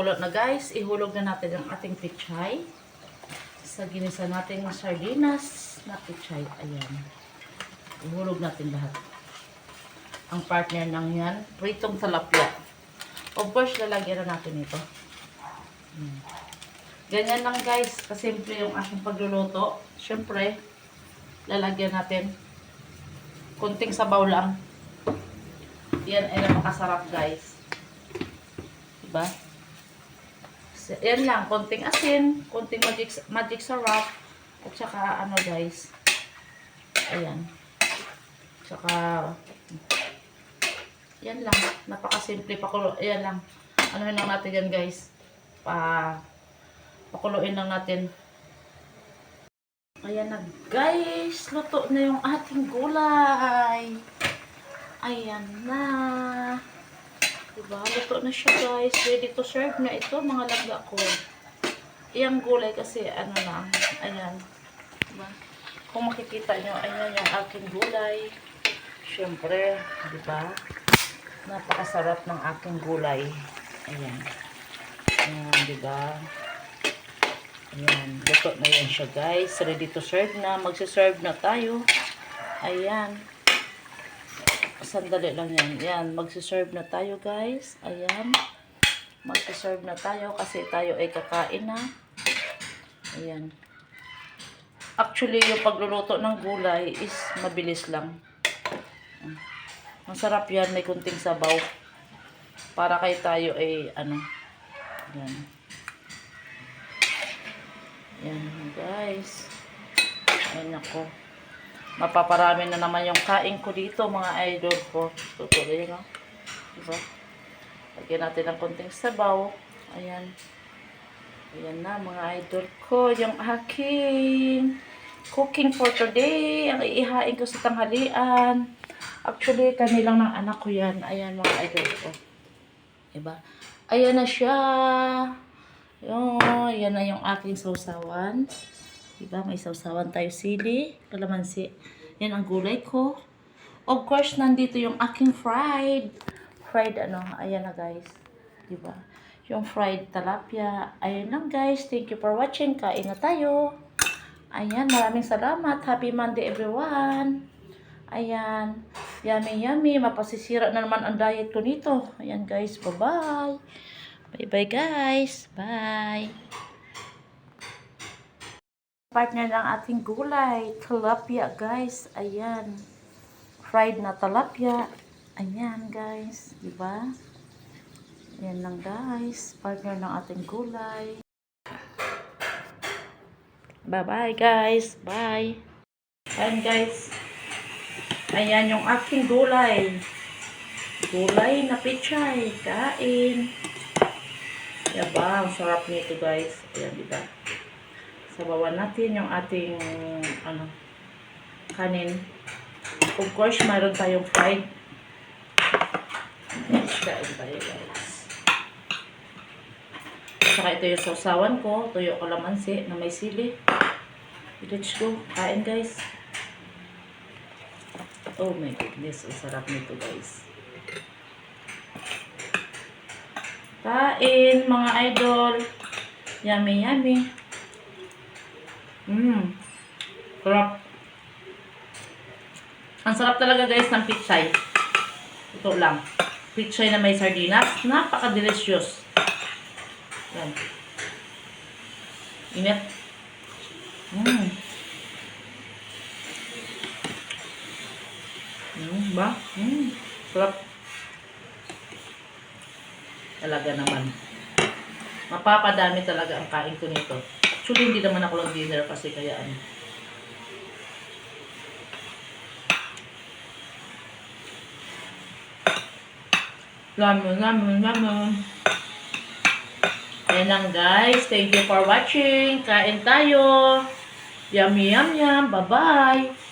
kumukulo na guys, ihulog na natin ang ating pichay. Sa ginisa natin ng sardinas na pichay. Ayan. Ihulog natin lahat. Ang partner ng yan, pritong talapia. Of course, lalagyan na natin ito. Hmm. Ganyan lang guys, kasimple yung aking pagluluto. Siyempre, lalagyan natin kunting sabaw lang. Yan ay napakasarap guys. Diba? So, yan lang, konting asin, konting magic, magic syrup, at saka ano guys, ayan. Tsaka, yan lang, napakasimple, pakulo, ayan lang. Ano lang natin yan guys, pa, pakuluin lang natin. Ayan na guys, luto na yung ating gulay. Ayan na. Diba? Luto na siya guys. Ready to serve na ito mga langga ko. Iyang gulay kasi ano na. Ayan. Diba? Kung makikita nyo, ayan yung aking gulay. Siyempre, diba? Napakasarap ng aking gulay. Ayan. Ayan, diba? Ayan. Luto na yan siya guys. Ready to serve na. Magsiserve na tayo. Ayan. Sandali lang yan. Yan, magsiserve na tayo guys. Ayan. Magsiserve na tayo kasi tayo ay kakain na. Ayan. Actually, yung pagluluto ng gulay is mabilis lang. Masarap yan. May kunting sabaw. Para kay tayo ay ano. Yan. Yan guys. Ayan ako. Mapaparami na naman yung kain ko dito, mga idol ko. Tutuloy, no? Diba? Lagyan natin ng konting sabaw. Ayan. Ayan na, mga idol ko. Yung aking cooking for today. Ang iihain ko sa tanghalian. Actually, kanilang ng anak ko yan. Ayan, mga idol ko. Diba? Ayan na siya. Yung, yan na yung aking sausawan. Diba? May sausawan tayo sili, kalamansi. Yan ang gulay ko. Of course, nandito yung aking fried. Fried ano, ayan na guys. Diba? Yung fried talapia. Ayan lang guys. Thank you for watching. Kain na tayo. Ayan, maraming salamat. Happy Monday everyone. Ayan. Yummy, yummy. Mapasisira na naman ang diet ko nito. Ayan guys. Bye-bye. Bye-bye guys. Bye. Partner ng ating gulay. Tilapia guys. Ayan. Fried na tilapia. Ayan guys. Diba? Ayan lang guys. Partner ng ating gulay. Bye-bye guys. Bye. Ayan guys. Ayan yung aking gulay. Gulay na pichay. Kain. Yaba, ang sarap nito guys. Ayan, diba? Sabawan natin yung ating ano, kanin. Of course, mayroon tayong fried. Yes, kain tayo guys. Saka ito yung sausawan ko. Tuyo kalamansi na may sili. Let's go. Kain guys. Oh my goodness. Ang sarap nito guys. Kain, mga idol. Yummy, yummy. Mmm. Sarap. Ang sarap talaga guys ng pichay. Ito lang. Pichay na may sardinas. Napaka-delicious. Yan. Init. Mmm. Mmm, ba? Mmm. Sarap. Talaga naman. Mapapadami talaga ang kain ko nito. Actually, hindi naman ako lang dinner kasi kaya ano. Lemon, lemon, lemon. Ayan lang guys. Thank you for watching. Kain tayo. Yummy, yum, yum. Bye-bye.